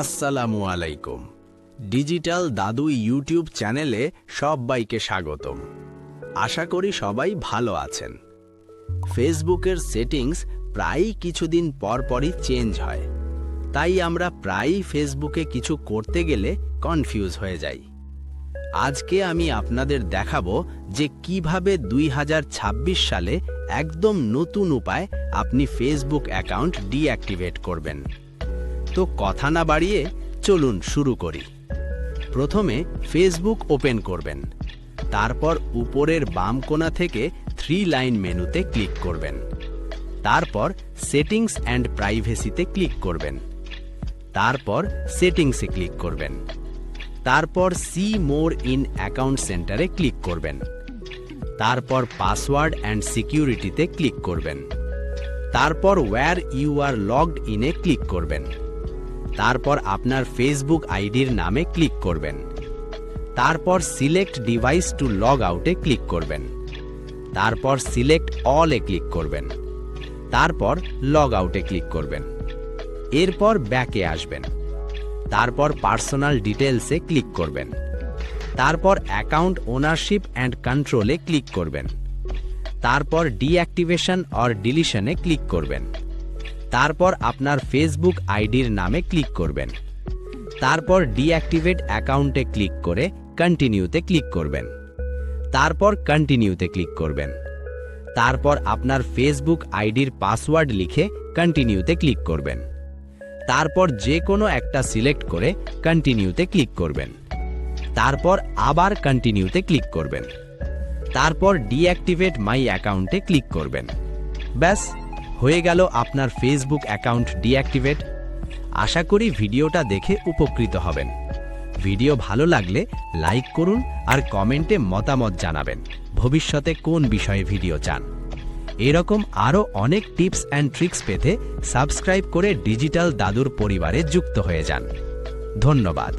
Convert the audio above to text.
আসসালামু আলাইকুম। ডিজিটাল দাদু ইউটিউব চ্যানেলে সবাইকে স্বাগতম। আশা করি সবাই ভালো আছেন। ফেসবুকের সেটিংস প্রায়ই কিছুদিন পর পরই চেঞ্জ হয়। তাই আমরা প্রায়ই ফেসবুকে কিছু করতে গেলে কনফিউজ হয়ে যাই। আজকে আমি আপনাদের দেখাবো যে কীভাবে দুই হাজার ছাব্বিশ সালে একদম নতুন উপায় আপনি ফেসবুক অ্যাকাউন্ট ডিঅ্যাক্টিভেট করবেন। তো কথা না বাড়িয়ে চলুন শুরু করি। প্রথমে ফেসবুক ওপেন করবেন। তারপর উপরের বাম কোণা থেকে থ্রি লাইন মেনুতে ক্লিক করবেন। তারপর সেটিংস অ্যান্ড প্রাইভেসিতে ক্লিক করবেন। তারপর সেটিংসে ক্লিক করবেন। তারপর সি মোর ইন অ্যাকাউন্ট সেন্টারে ক্লিক করবেন। তারপর পাসওয়ার্ড অ্যান্ড সিকিউরিটিতে ক্লিক করবেন। তারপর ওয়্যার ইউ আর লগড ইনে ক্লিক করবেন। তারপর আপনার ফেসবুক আইডির নামে ক্লিক করবেন। তারপর সিলেক্ট ডিভাইস টু লগ আউটে ক্লিক করবেন। তারপর সিলেক্ট অলে ক্লিক করবেন। তারপর লগ আউটে ক্লিক করবেন। এরপর ব্যাকে আসবেন। তারপর পার্সোনাল ডিটেলসে ক্লিক করবেন। তারপর অ্যাকাউন্ট ওনারশিপ অ্যান্ড কন্ট্রোলে ক্লিক করবেন। তারপর ডিঅ্যাক্টিভেশন অর ডিলিশনে ক্লিক করবেন। তারপর আপনার ফেসবুক আইডির নামে ক্লিক করবেন। তারপর ডিঅ্যাক্টিভেট অ্যাকাউন্টে ক্লিক করে কন্টিনিউতে ক্লিক করবেন। তারপর কন্টিনিউতে ক্লিক করবেন। তারপর আপনার ফেসবুক আইডির পাসওয়ার্ড লিখে কন্টিনিউতে ক্লিক করবেন। তারপর যে কোনো একটা সিলেক্ট করে কন্টিনিউতে ক্লিক করবেন। তারপর আবার কন্টিনিউতে ক্লিক করবেন। তারপর ডিঅ্যাক্টিভেট মাই অ্যাকাউন্টে ক্লিক করবেন। ব্যাস। হয়ে গেল আপনার ফেসবুক অ্যাকাউন্ট ডিঅ্যাক্টিভেট আশা করি ভিডিওটা দেখে উপকৃত হবেন। ভিডিও ভালো লাগলে লাইক করুন আর কমেন্টে মতামত জানাবেন, ভবিষ্যতে কোন বিষয়ে ভিডিও চান। এরকম আরও অনেক টিপস অ্যান্ড ট্রিক্স পেতে সাবস্ক্রাইব করে ডিজিটাল দাদুর পরিবারে যুক্ত হয়ে যান। ধন্যবাদ।